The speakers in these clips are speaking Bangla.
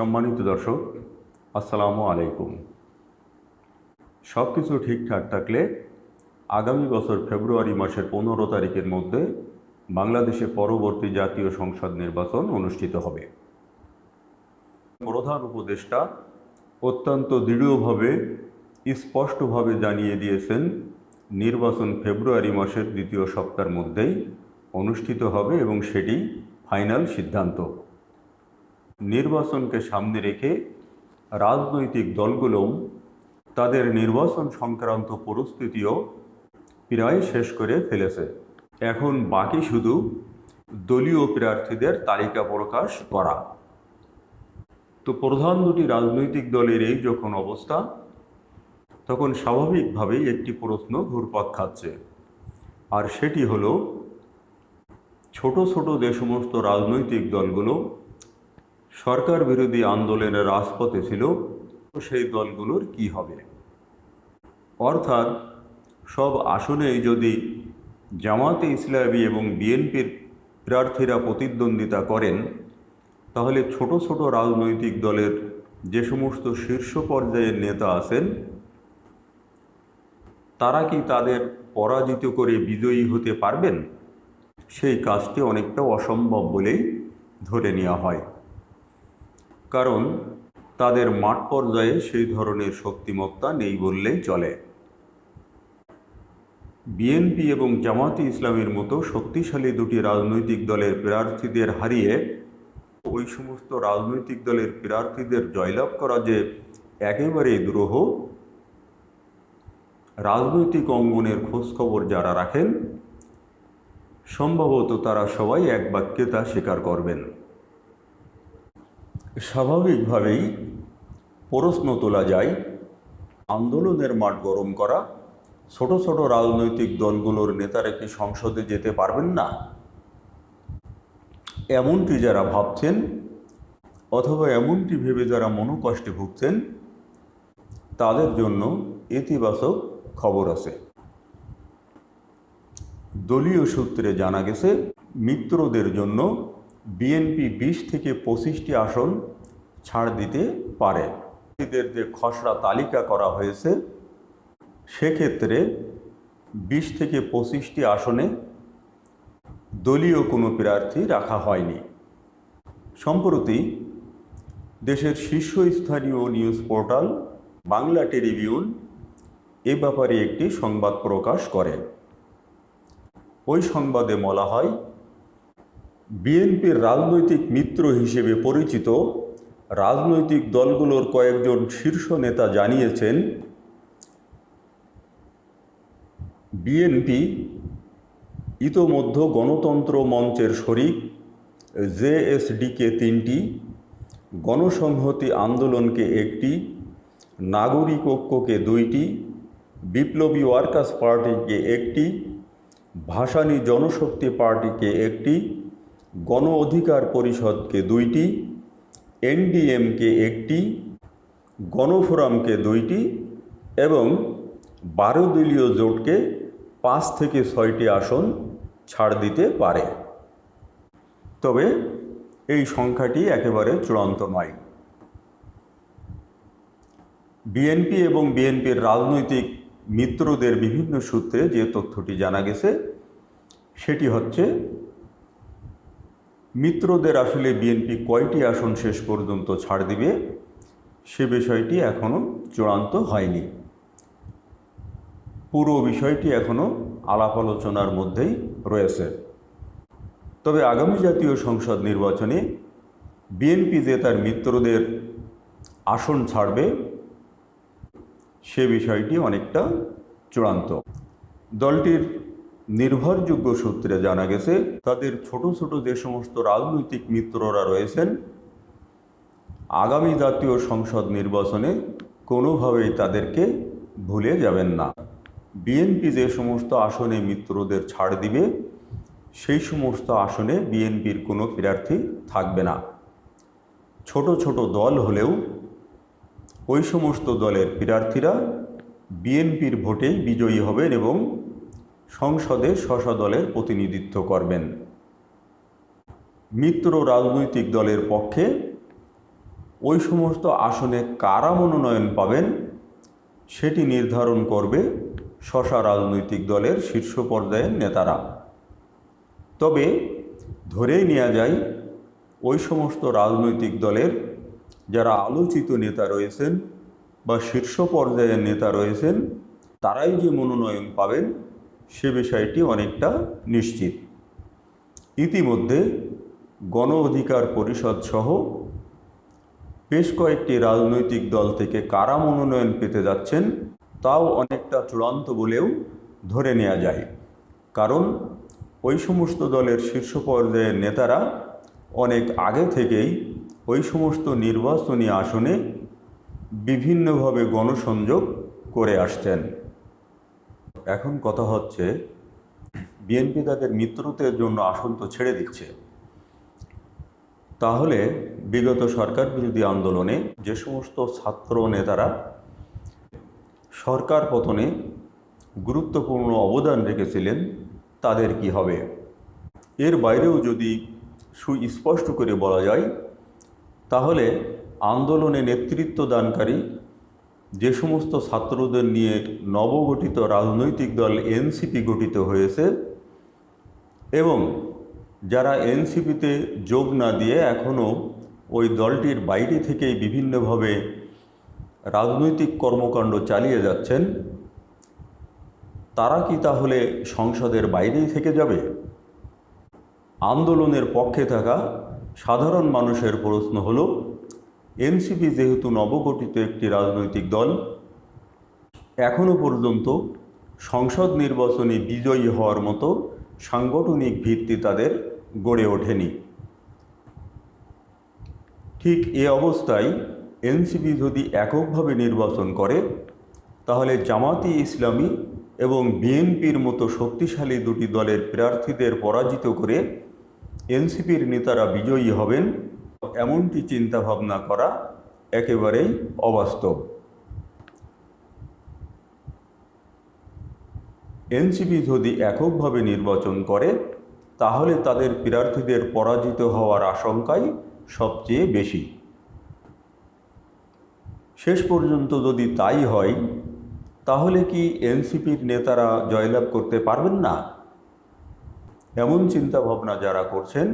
সম্মানিত দর্শক, আসসালামু আলাইকুম। সব কিছু ঠিকঠাক থাকলে আগামী বছর ফেব্রুয়ারি মাসের পনেরো তারিখের মধ্যে বাংলাদেশে পরবর্তী জাতীয় সংসদ নির্বাচন অনুষ্ঠিত হবে। প্রধান উপদেষ্টা অত্যন্ত দৃঢ়ভাবে, স্পষ্টভাবে জানিয়ে দিয়েছেন, নির্বাচন ফেব্রুয়ারি মাসের দ্বিতীয় সপ্তাহের মধ্যেই অনুষ্ঠিত হবে এবং সেটি ফাইনাল সিদ্ধান্ত। নির্বাচনকে সামনে রেখে রাজনৈতিক দলগুলোও তাদের নির্বাচন সংক্রান্ত পরিস্থিতিও প্রায় শেষ করে ফেলেছে। এখন বাকি শুধু দলীয় প্রার্থীদের তালিকা প্রকাশ করা। তো প্রধান দুটি রাজনৈতিক দলের এই যখন অবস্থা, তখন স্বাভাবিকভাবেই একটি প্রশ্ন ঘুরপাক খাচ্ছে। আর সেটি হলো, ছোট ছোট যে সমস্ত রাজনৈতিক দলগুলো সরকার বিরোধী আন্দোলনের রাজপথে ছিল সেই দলগুলোর কি হবে? অর্থাৎ সব আসনেই যদি জামাতে ইসলামী এবং বিএনপির প্রার্থীরা প্রতিদ্বন্দ্বিতা করেন, তাহলে ছোট ছোট রাজনৈতিক দলের যে সমস্ত শীর্ষ পর্যায়ের নেতা আছেন, তারা কি তাদের পরাজিত করে বিজয়ী হতে পারবেন? সেই কাজটি অনেকটা অসম্ভব বলেই ধরে নেওয়া হয়। কারণ তাদের মাঠ পর্যায়ে সেই ধরনের শক্তিমত্তা নেই বললেই চলে। বিএনপি এবং জামাতি ইসলামের মতো শক্তিশালী দুটি রাজনৈতিক দলের প্রার্থীদের হারিয়ে ওই সমস্ত রাজনৈতিক দলের প্রার্থীদের জয়লাভ করা যে একেবারেই দুরূহ, রাজনৈতিক অঙ্গনের খোঁজখবর যারা রাখেন, সম্ভবত তারা সবাই এক বাক্যে তা স্বীকার করবেন। স্বাভাবিকভাবেই প্রশ্ন তোলা যায়, আন্দোলনের মাঠ গরম করা, ছোট ছোট রাজনৈতিক দলগুলোর নেতারা কি সংসদে যেতে পারবেন না? এমনটি যারা ভাবছেন অথবা এমনটি ভেবে যারা মনোকষ্টে ভুগছেন, তাদের জন্য ইতিবাচক খবর আছে। দলীয় সূত্রে জানা গেছে, মিত্রদের জন্য বিএনপি বিশ থেকে পঁচিশটি আসন ছাড় দিতে পারে। এদের যে খসড়া তালিকা করা হয়েছে, সেক্ষেত্রে বিশ থেকে পঁচিশটি আসনে দলীয় কোনো প্রার্থী রাখা হয়নি। সম্প্রতি দেশের শীর্ষস্থানীয় নিউজ পোর্টাল বাংলা টেলিভিউন এ ব্যাপারে একটি সংবাদ প্রকাশ করে। ওই সংবাদে বলা হয় বিএনপির রাজনৈতিক মিত্র হিসেবে পরিচিত রাজনৈতিক দলগুলোর কয়েকজন শীর্ষ নেতা জানিয়েছেন, বিএনপি ইতোমধ্যে গণতন্ত্র মঞ্চের শরিক, জেএসডিকে তিনটি, গণসংহতি আন্দোলনকে একটি, নাগরিক ঐক্যকে দুইটি, বিপ্লবী ওয়ার্কার্স পার্টিকে একটি, ভাসানী জনশক্তি পার্টিকে একটি গণ অধিকার পরিষদকে দুইটি, এনডিএমকে একটি গণফোরামকে দুইটি এবং বারো দলীয় জোটকে পাঁচ থেকে ছয়টি আসন ছাড় দিতে পারে। তবে এই সংখ্যাটি একেবারে চূড়ান্ত নয় বিএনপি এবং বিএনপির রাজনৈতিক মিত্রদের বিভিন্ন সূত্রে যে তথ্যটি জানা গেছে, সেটি হচ্ছে মিত্রদের আসলে বিএনপি কয়টি আসন শেষ পর্যন্ত ছাড় দিবে? সে বিষয়টি এখনও চূড়ান্ত হয়নি। পুরো বিষয়টি এখনও আলাপ আলোচনার মধ্যেই রয়েছে। তবে আগামী জাতীয় সংসদ নির্বাচনে বিএনপি যে তার মিত্রদের আসন ছাড়বে, সে বিষয়টি অনেকটা চূড়ান্ত। দলটির নির্ভরযোগ্য সূত্রে জানা গেছে, তাদের ছোট ছোট যে সমস্ত রাজনৈতিক মিত্ররা রয়েছেন, আগামী জাতীয় সংসদ নির্বাচনে কোনোভাবেই তাদেরকে ভুলে যাবেন না। বিএনপি যে সমস্ত আসনে মিত্রদের ছাড় দিবে, সেই সমস্ত আসনে বিএনপির কোনো প্রার্থী থাকবে না। ছোট ছোট দল হলেও ওই সমস্ত দলের প্রার্থীরা বিএনপির ভোটেই বিজয়ী হবেন এবং সংসদে স্ব দলের প্রতিনিধিত্ব করবেন। মিত্র রাজনৈতিক দলের পক্ষে ওই সমস্ত আসনে কারা মনোনয়ন পাবেন, সেটি নির্ধারণ করবে শশা রাজনৈতিক দলের শীর্ষ পর্যায়ের নেতারা। তবে ধরেই নেওয়া যায়, ওই সমস্ত রাজনৈতিক দলের যারা আলোচিত নেতা রয়েছেন বা শীর্ষ পর্যায়ের নেতা রয়েছেন, তারাই যে মনোনয়ন পাবেন সে বিষয়টি অনেকটা নিশ্চিত। ইতিমধ্যে গণ অধিকার পরিষদ সহ বেশ কয়েকটি রাজনৈতিক দল থেকে কারা মনোনয়ন পেতে যাচ্ছেন, তাও অনেকটা চূড়ান্ত বলেও ধরে নেওয়া যায়। কারণ ওই সমস্ত দলের শীর্ষ পর্যায়ের নেতারা অনেক আগে থেকেই ওই সমস্ত নির্বাচনী আসনে বিভিন্নভাবে গণসংযোগ করে আসছেন। এখন কথা হচ্ছে বিএনপি তাদের মিত্রদের জন্য আসন তো ছেড়ে দিচ্ছে। তাহলে বিগত সরকার বিরোধী আন্দোলনে যে সমস্ত ছাত্র নেতারা সরকার পতনে গুরুত্বপূর্ণ অবদান রেখেছিলেন, তাদের কি হবে? এর বাইরেও যদি সুস্পষ্ট করে বলা যায়, তাহলে আন্দোলনে নেতৃত্ব দানকারী যে সমস্ত ছাত্রদের নিয়ে নবগঠিত রাজনৈতিক দল এনসিপি গঠিত হয়েছে এবং যারা এনসিপিতে যোগ না দিয়ে এখনও ওই দলটির বাইরে থেকেই বিভিন্নভাবে রাজনৈতিক কর্মকাণ্ড চালিয়ে যাচ্ছেন, তারা কি তাহলে সংসদের বাইরেই থেকে যাবে? আন্দোলনের পক্ষে থাকা সাধারণ মানুষের প্রশ্ন হলো এনসিপি যেহেতু নবগঠিত একটি রাজনৈতিক দল এখনও পর্যন্ত সংসদ নির্বাচনে বিজয়ী হওয়ার মতো সাংগঠনিক ভিত্তি তাদের গড়ে ওঠেনি। ঠিক এ অবস্থায় এনসিপি যদি এককভাবে নির্বাচন করে, তাহলে জামাতি ইসলামী এবং বিএনপির মতো শক্তিশালী দুটি দলের প্রার্থীদের পরাজিত করে এনসিপির নেতারা বিজয়ী হবেন এমনটি চিন্তাভাবনা করা একেবারেই অবাস্তব। এনসিপি যদি এককভাবে নির্বাচন করে, তাহলে তাদের প্রার্থীদের পরাজিত হওয়ার আশঙ্কাই সবচেয়ে বেশি। শেষ পর্যন্ত যদি তাই হয়, তাহলে কি এনসিপির নেতারা জয়লাভ করতে পারবেন না? এমন চিন্তাভাবনা যারা করছেন,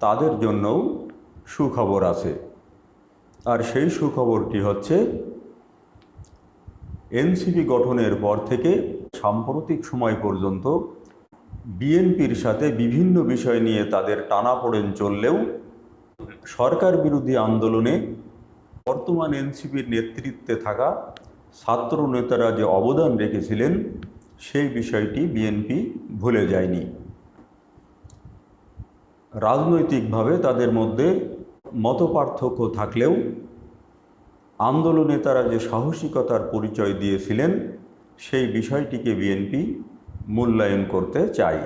তাদের জন্যও সুখবর আছে। আর সেই সুখবরটি হচ্ছে, এনসিপি গঠনের পর থেকে সাম্প্রতিক সময় পর্যন্ত বিএনপির সাথে বিভিন্ন বিষয় নিয়ে তাদের টানাপোড়েন চললেও সরকার বিরোধী আন্দোলনে বর্তমান এনসিপির নেতৃত্বে থাকা ছাত্র নেতারা যে অবদান রেখেছিলেন, সেই বিষয়টি বিএনপি ভুলে যায়নি। রাজনৈতিকভাবে তাদের মধ্যে মতপার্থক্য থাকলেও আন্দোলনে তারা যে সাহসিকতার পরিচয় দিয়েছিলেন, সেই বিষয়টিকে বিএনপি মূল্যায়ন করতে চায়।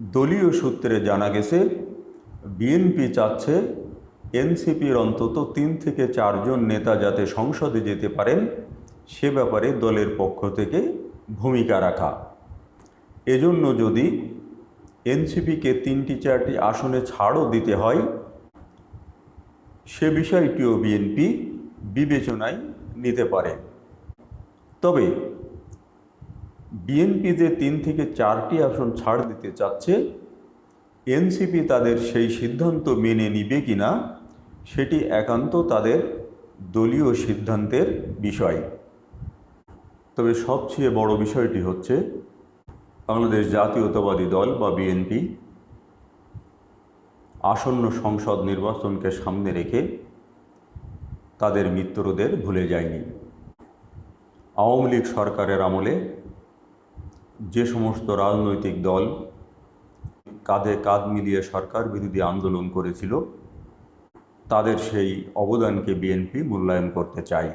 দলীয় সূত্রে জানা গেছে, বিএনপি চাচ্ছে এনসিপির অন্তত তিন থেকে চারজন নেতা যাতে সংসদে যেতে পারেন, সে ব্যাপারে দলের পক্ষ থেকে ভূমিকা রাখা। এজন্য যদি এনসিপিকে তিনটি চারটি আসনে ছাড়ও দিতে হয়। সে বিষয়টিও বিএনপি বিবেচনায় নিতে পারে। তবে বিএনপি যে তিন থেকে চারটি আসন ছাড় দিতে চাচ্ছে, এনসিপি তাদের সেই সিদ্ধান্ত মেনে নিবে কিনা, সেটি একান্ত তাদের দলীয় সিদ্ধান্তের বিষয়। তবে সবচেয়ে বড় বিষয়টি হচ্ছে বাংলাদেশ জাতীয়তাবাদী দল বা বিএনপি আসন্ন সংসদ নির্বাচনকে সামনে রেখে তাদের মিত্রদের ভুলে যায়নি। আওয়ামী লীগ সরকারের আমলে যে সমস্ত রাজনৈতিক দল কাঁধে কাঁধ মিলিয়ে সরকার বিরোধী আন্দোলন করেছিল, তাদের সেই অবদানকে বিএনপি মূল্যায়ন করতে চায়।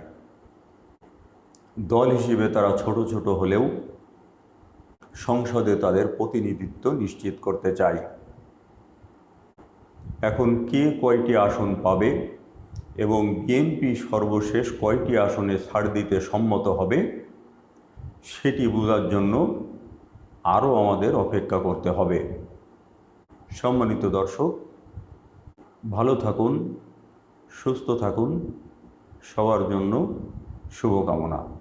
দল হিসেবে তারা ছোট ছোট হলেও সংসদে তাদের প্রতিনিধিত্ব নিশ্চিত করতে চাই। এখন কে কয়টি আসন পাবে এবং বিএনপি সর্বশেষ কয়টি আসনে ছাড় দিতে সম্মত হবে, সেটি বোঝার জন্য আরও আমাদের অপেক্ষা করতে হবে। সম্মানিত দর্শক, ভালো থাকুন, সুস্থ থাকুন, সবার জন্য শুভকামনা।